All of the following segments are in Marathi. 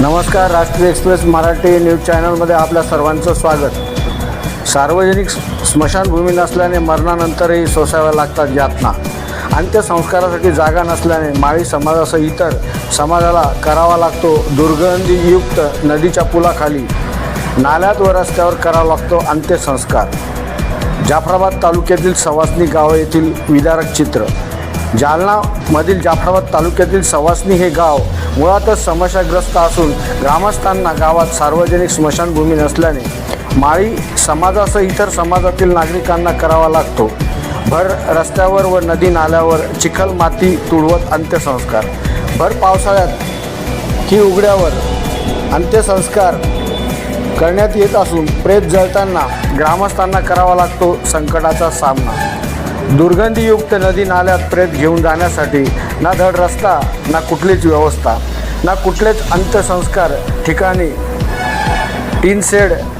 नमस्कार राष्ट्रीय एक्सप्रेस मराठी न्यूज चॅनलमध्ये आपल्या सर्वांचं स्वागत. सार्वजनिक स्मशानभूमी नसल्याने मरणानंतरही सोसाव्या लागतात यातना. अंत्यसंस्कारासाठी जागा नसल्याने माळी समाजासह इतर समाजाला करावा लागतो दुर्गंधीयुक्त नदीच्या पुलाखाली. नाल्यात व रस्त्यावर करावा लागतो अंत्यसंस्कार. जाफराबाद तालुक्यातील सवासनी गाव येथील विदारक चित्र. जालनामधील जाफराबाद तालुक्यातील सवासनी हे गाव मुळातच समस्याग्रस्त असून ग्रामस्थांना गावात सार्वजनिक स्मशानभूमी नसल्याने माळी समाजासह इतर समाजातील नागरिकांना करावा लागतो. भर रस्त्यावर व नदी नाल्यावर चिखल माती तुडवत अंत्यसंस्कार. भर पावसाळ्यात की उघड्यावर अंत्यसंस्कार करण्यात येत असून प्रेत जळताना ग्रामस्थांना करावा लागतो संकटाचा सामना. दुर्गंधीयुक्त नदी नाल्यात प्रेत घेऊन जाण्यासाठी ना धड रस्ता ना कुठलीच व्यवस्था ना कुठलेच अंत्यसंस्कार ठिकाणी. टीन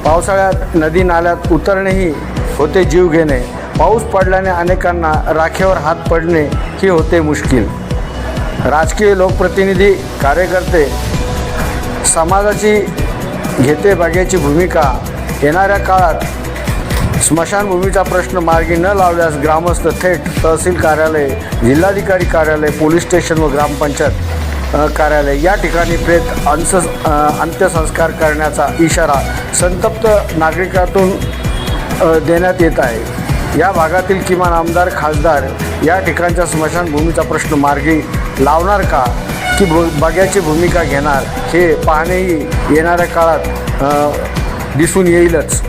पावसाळ्यात नदी नाल्यात उतरणेही होते जीव घेणे. पाऊस पडल्याने अनेकांना राखेवर हात पडणे ही होते मुश्किल. राजकीय लोकप्रतिनिधी कार्यकर्ते समाजाची घेते बागेची भूमिका येणाऱ्या काळात स्मशानभूमीचा प्रश्न मार्गी न लावल्यास ग्रामस्थ थेट तहसील कार्यालय जिल्हाधिकारी कार्यालय पोलीस स्टेशन व ग्रामपंचायत कार्यालय या ठिकाणी प्रेत अंस अंत्यसंस्कार करण्याचा इशारा संतप्त नागरिकातून देण्यात येत आहे. या भागातील किमान आमदार खासदार या ठिकाणच्या स्मशानभूमीचा प्रश्न मार्गी लावणार का? की भू बग्याची भूमिका घेणार? हे पाहणेही येणाऱ्या काळात दिसून येईलच.